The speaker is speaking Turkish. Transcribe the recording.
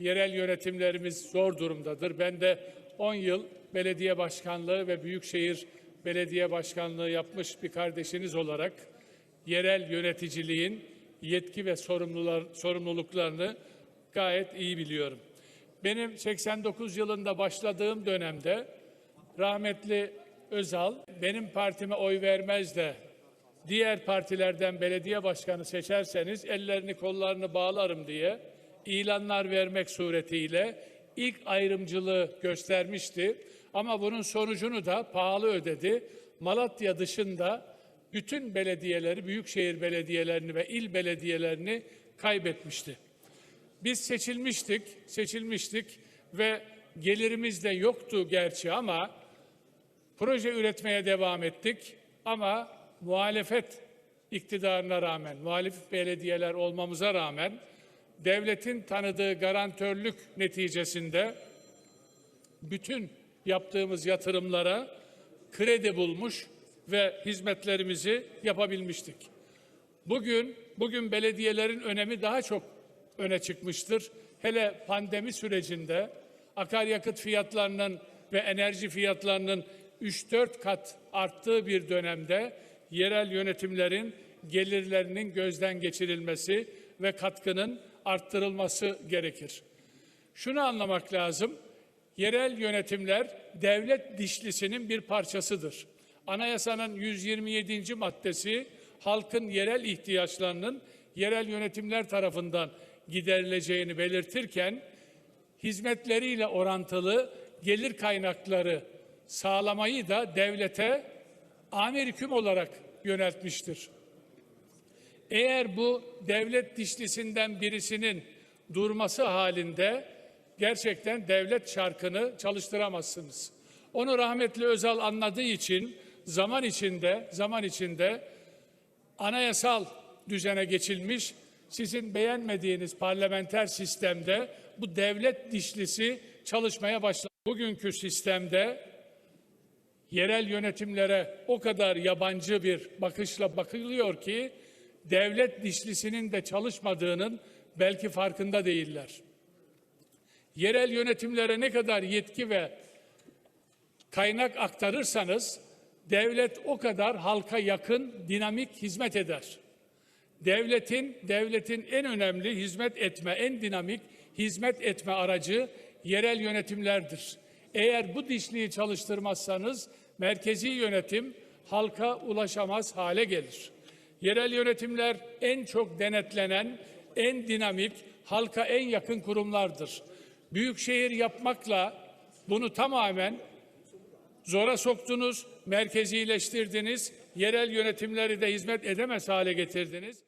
yerel yönetimlerimiz zor durumdadır. Ben de 10 yıl belediye başkanlığı ve büyükşehir belediye başkanlığı yapmış bir kardeşiniz olarak yerel yöneticiliğin yetki ve sorumlular, sorumluluklarını gayet iyi biliyorum. Benim 89 yılında başladığım dönemde rahmetli Özal benim partime oy vermez de diğer partilerden belediye başkanı seçerseniz ellerini kollarını bağlarım diye ilanlar vermek suretiyle ilk ayrımcılığı göstermişti. Ama bunun sonucunu da pahalı ödedi. Malatya dışında bütün belediyeleri, büyükşehir belediyelerini ve il belediyelerini kaybetmişti. Biz seçilmiştik, seçilmiştik ve gelirimiz de yoktu gerçi ama proje üretmeye devam ettik. Ama muhalefet iktidarına rağmen, muhalif belediyeler olmamıza rağmen devletin tanıdığı garantörlük neticesinde bütün yaptığımız yatırımlara kredi bulmuş ve hizmetlerimizi yapabilmiştik. Bugün bugün belediyelerin önemi daha çok öne çıkmıştır. Hele pandemi sürecinde akaryakıt fiyatlarının ve enerji fiyatlarının 3-4 kat arttığı bir dönemde yerel yönetimlerin gelirlerinin gözden geçirilmesi ve katkının arttırılması gerekir. Şunu anlamak lazım. Yerel yönetimler devlet dişlisinin bir parçasıdır. Anayasanın 127. maddesi halkın yerel ihtiyaçlarının yerel yönetimler tarafından giderileceğini belirtirken hizmetleriyle orantılı gelir kaynakları sağlamayı da devlete amir hüküm olarak yöneltmiştir. Eğer bu devlet dişlisinden birisinin durması halinde gerçekten devlet şarkını çalıştıramazsınız. Onu rahmetli Özal anladığı için zaman içinde zaman içinde anayasal düzene geçilmiş sizin beğenmediğiniz parlamenter sistemde bu devlet dişlisi çalışmaya başladı. Bugünkü sistemde yerel yönetimlere o kadar yabancı bir bakışla bakılıyor ki devlet dişlisinin de çalışmadığının belki farkında değiller. Yerel yönetimlere ne kadar yetki ve kaynak aktarırsanız devlet o kadar halka yakın, dinamik hizmet eder. Devletin devletin en önemli hizmet etme, en dinamik hizmet etme aracı yerel yönetimlerdir. Eğer bu dişliği çalıştırmazsanız merkezi yönetim halka ulaşamaz hale gelir. Yerel yönetimler en çok denetlenen, en dinamik, halka en yakın kurumlardır. Büyükşehir yapmakla bunu tamamen zora soktunuz, merkezileştirdiniz, yerel yönetimleri de hizmet edemez hale getirdiniz.